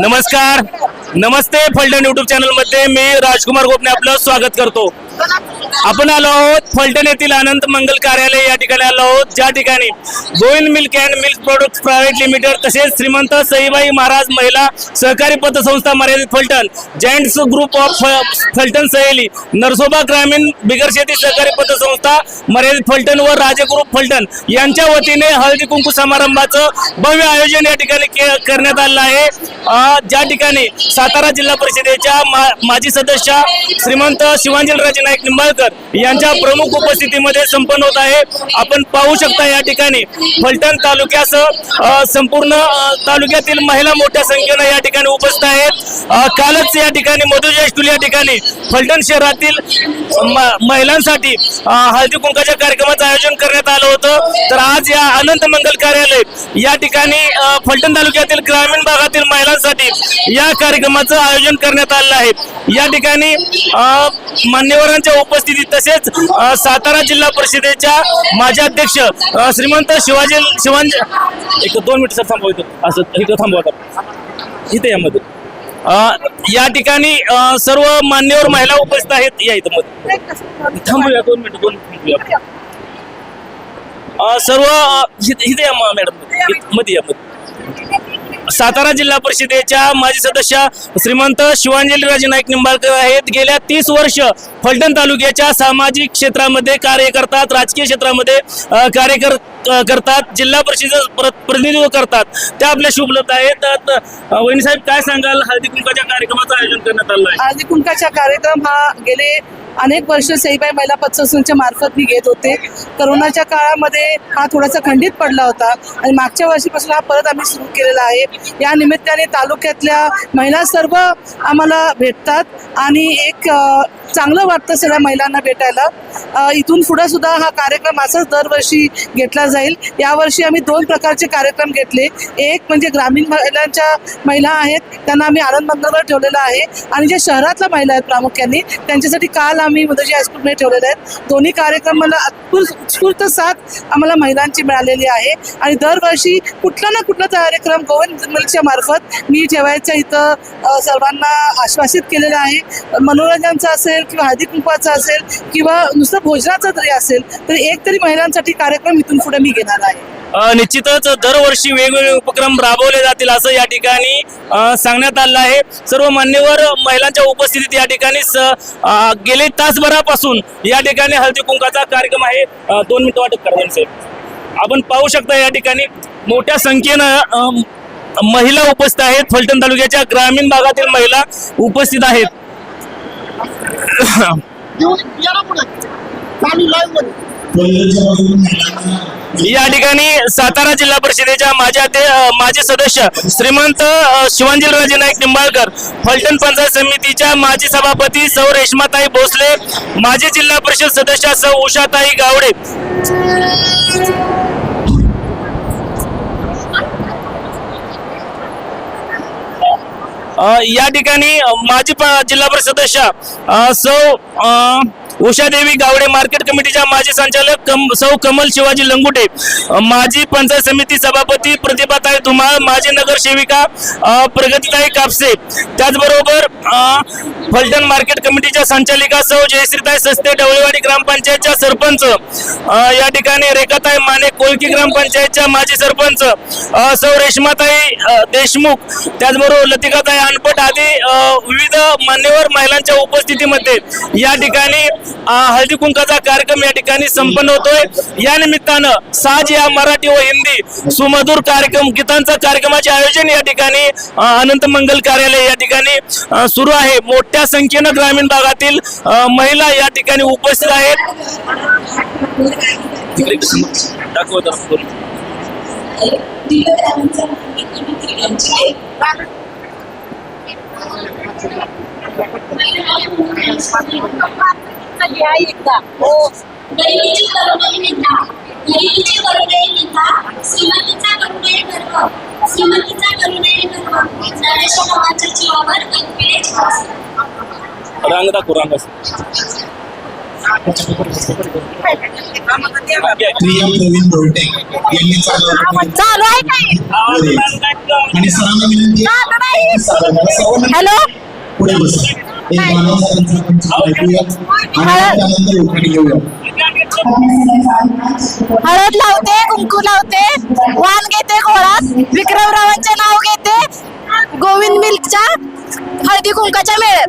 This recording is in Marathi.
नमस्कार. नमस्ते फलटण युट्यूब चॅनलमध्ये मी राजकुमार गोपने आपलं स्वागत करतो. आपण आलो आहोत फलटण येथील अनंत मंगल कार्यालय या ठिकाणी आलो आहोत. ज्या ठिकाणी Govind milk and milk product private limited तसेच श्रीमंत सईबाई महाराज महिला सहकारी पतसंस्था मर्यादित Phaltan giants group of Phaltan Saheli Narsoba ग्रामीण बिगर शेती सहकारी पतसंस्था मर्यादित फलटण व राजग्रुप फलटण यांच्या वतीने हळदी कुंकू समारंभाचं भव्य आयोजन या ठिकाणी के- करण्यात आलं आहे. ज्या ठिकाणी सातारा जिल्हा परिषदेच्या मा- माजी सदस्य श्रीमंत शिवांजलराजे नाईक निंबाळकर यांच्या प्रमुख उपस्थितीमध्ये संपन्न होत आहे. आपण पाहू शकता या ठिकाणी फलटण तालुक्यासह संपूर्ण तालुक्यातील महिला मोठ्या संख्येनं या ठिकाणी उपस्थित आहेत. कालच या ठिकाणी मधुजयस्टुल या ठिकाणी फलटण शहरातील महिलांसाठी हळदी कुंकाच्या कार्यक्रमाचं आयोजन करण्यात आलं होतं. तर आज या अनंत मंगल कार्यालय या ठिकाणी फलटण तालुक्यातील ग्रामीण भागातील महिलांसाठी या कार्यक्रमाचं आयोजन करण्यात आलेलं आहे. या ठिकाणी अं, मान्यवरांच्या उपस्थितीत तसेच सातारा जिल्हा परिषदेच्या माजी अध्यक्ष श्रीमंत शिवाजी शिवाजी एक दोन मिनिट सर थांबवा असं इथं थांबवा आता. इथे यामध्ये या ठिकाणी सर्व मान्यवर महिला उपस्थित आहेत. या इथं मध्ये थांबूया दोन मिनिट दोन मिनिट थांबूया सर्व इथे या मॅडममध्ये या मध्ये सातारा जिल्हा परिषदेच्या माजी सदस्य श्रीमंत शिवांजलीराजे नाईक निंबाळकर आहेत. गेल्या तीस वर्ष फलटण तालुक्याच्या सामाजिक क्षेत्रामध्ये कार्य करतात राजकीय क्षेत्रामध्ये कार्य कर करतात जिल्हा परिषद प्रतिनिधित्व करतात. त्या आपल्या शुभलब्ध आहेत. तर, वहिनी साहेब काय सांगाल? हळदी कुंकाच्या कार्यक्रमाचं आयोजन करण्यात आलं आहे. हळदी कुंकाचा कार्यक्रम हा गेले अनेक वर्ष सईबाई महिला पतसंस्थेच्या मार्फत मी घेत होते. करोनाच्या काळामध्ये हा थोडासा खंडित पडला होता आणि मागच्या वर्षीपासून हा परत आम्ही सुरू केलेला आहे. या निमित्ताने तालुक्यातल्या महिला सर्व आम्हाला भेटतात आणि एक चांगलं वाटतं सगळ्या महिलांना भेटायला. इथून पुढे सुद्धा हा कार्यक्रम असाच दरवर्षी घेतला जाईल. यावर्षी आम्ही दोन प्रकारचे कार्यक्रम घेतले. एक म्हणजे ग्रामीण महिलांच्या महिला आहेत त्यांना आम्ही आनंद मंगलवर ठेवलेला आहे आणि जे शहरातल्या महिला आहेत प्रामुख्याने त्यांच्यासाठी काल आम्ही मुदजी हायस्कूलमध्ये ठेवलेले आहेत. दोन्ही कार्यक्रमाला मला उत्स्फूर्त साथ आम्हाला महिलांची मिळालेली आहे. आणि दरवर्षी कुठला ना कुठला कार्यक्रम गोविंद मिल्कच्या मार्फत मी जेवायच्या इथं सर्वांना आश्वासित केलेलं आहे. मनोरंजनचा असेल किंवा हळदी कुंपाचं असेल किंवा नुसतं भोजनाचं जरी असेल तरी एक तरी महिलांसाठी कार्यक्रम इथून पुढे मी घेणार आहे. निश्चितच दरवर्षी वेगवेगळे उपक्रम राबवले जातील असं या ठिकाणी सांगण्यात आलं आहे. सर्व मान्यवर महिलांच्या उपस्थितीत या ठिकाणी गेले तासभरापासून या ठिकाणी हळदी कुंकाचा कार्यक्रम आहे. दोन मिनिटं वाटत करा साहेब. आपण पाहू शकता या ठिकाणी मोठ्या संख्येनं महिला उपस्थित आहेत. फलटण तालुक्याच्या ग्रामीण भागातील महिला उपस्थित आहेत. या ठिकाणी सातारा जिल्हा परिषदेच्या माझ्या ते माझे सदस्य श्रीमंत शिवांजी शिवांजीराजे नाईक निंबाळकर फलटण पंचायत समितीच्या माजी सभापती सौ रेश्माताई भोसले माजी जिल्हा परिषद सदस्य सौ उषाताई गावडे. या ठिकाणी माजी प- जिल्हा परिषद सदस्य सौ उषादेवी गावडे मार्केट कमिटीच्या माजी संचालक कम सौ कमल शिवाजी लंगुटे माजी पंचायत समिती सभापती प्रतिभाताई धुमाळ माजी नगरसेविका प्रगतीताई कापसे. त्याचबरोबर फलटण मार्केट कमिटीच्या संचालिका सौ जयश्रीताई सस्ते डवळेवाडी ग्रामपंचायतच्या सरपंच. या ठिकाणी रेखाताई माने कोळकी ग्रामपंचायतच्या माजी सरपंच सौ रेश्माताई देशमुख. त्याचबरोबर लतिकाताई अनपट आदी विविध मान्यवर महिलांच्या उपस्थितीमध्ये या ठिकाणी हळदी कुंकाचा कार्यक्रम या ठिकाणी संपन्न होतोय. या निमित्तानं साज या मराठी व हिंदी सुमधुर कार्यक्रम गीतांचा कार्यक्रमाचे आयोजन या ठिकाणी अनंत मंगल कार्यालय या ठिकाणी सुरू आहे. मोठ्या संख्येनं ग्रामीण भागातील महिला या ठिकाणी उपस्थित आहेत. दाखवत असतो. गरिबीची करुणाई निंदा गरिबीची करुणाई निंदा श्रीमंतीचा करुणाई गर्व श्रीमंतीचा करुणाई गर्व नरेश जीवावर अंकिले रांग दाखव रांग प्रिया प्रवीण बोलटे यांनी चालू आहे काय आणि सरांना विनंती आहे की साधारण सव्वा हॅलो पुढे बसा एक आपण ऐकूया आणि त्यानंतर घेऊया हळद लावते कुंकू लावते वाण घेते घोळात विक्रमरावांचे नाव घेते गोविंद मिल्कच्या हळदी कुंकाच्या मेळ्यात.